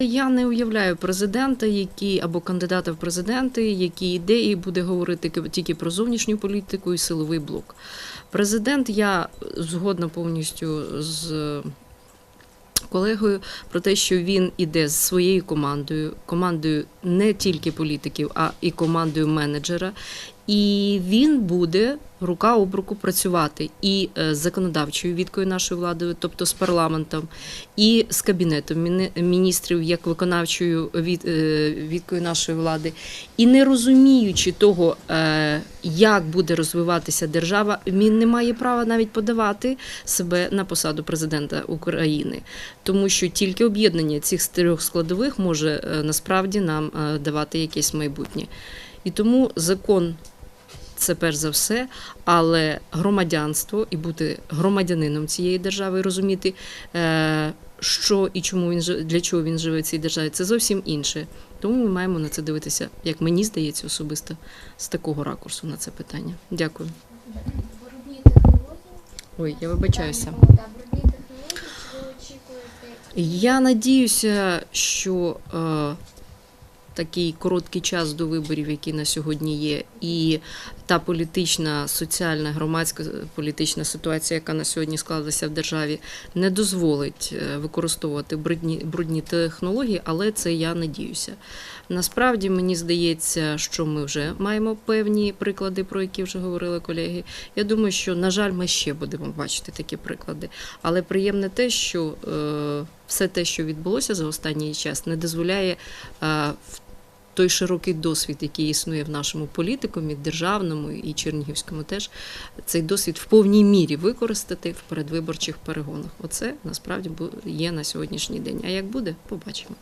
Я не уявляю президента, який або кандидата в президенти, який йде і буде говорити тільки про зовнішню політику і силовий блок. Президент, я згодна повністю з колегою про те, що він іде з своєю командою, командою не тільки політиків, а і командою менеджера. І він буде рука об руку працювати і е, з законодавчою відкою нашої влади, тобто з парламентом, і з кабінетом міністрів як виконавчою е, відкою нашої влади, і не розуміючи того, е, як буде розвиватися держава, він не має права навіть подавати себе на посаду президента України, тому що тільки об'єднання цих трьох складових може насправді нам давати якесь майбутнє. І тому закон. Це перш за все, але громадянство і бути громадянином цієї держави, і розуміти, е, що і чому він для чого він живе в цій державі, це зовсім інше. Тому ми маємо на це дивитися, як мені здається, особисто з такого ракурсу на це питання. Дякую. Ой, я вибачаюся. Я надіюся, що е, такий короткий час до виборів, які на сьогодні є, і та політична, соціальна, громадська політична ситуація, яка на сьогодні склалася в державі, не дозволить е, використовувати брудні, брудні технології, але це я надіюся. Насправді мені здається, що ми вже маємо певні приклади, про які вже говорили колеги. Я думаю, що на жаль, ми ще будемо бачити такі приклади. Але приємне те, що е, все те, що відбулося за останній час, не дозволяє е, в той широкий досвід, який існує в нашому політикумі, державному і чернігівському, теж цей досвід в повній мірі використати в передвиборчих перегонах. Оце насправді є на сьогоднішній день. А як буде, побачимо.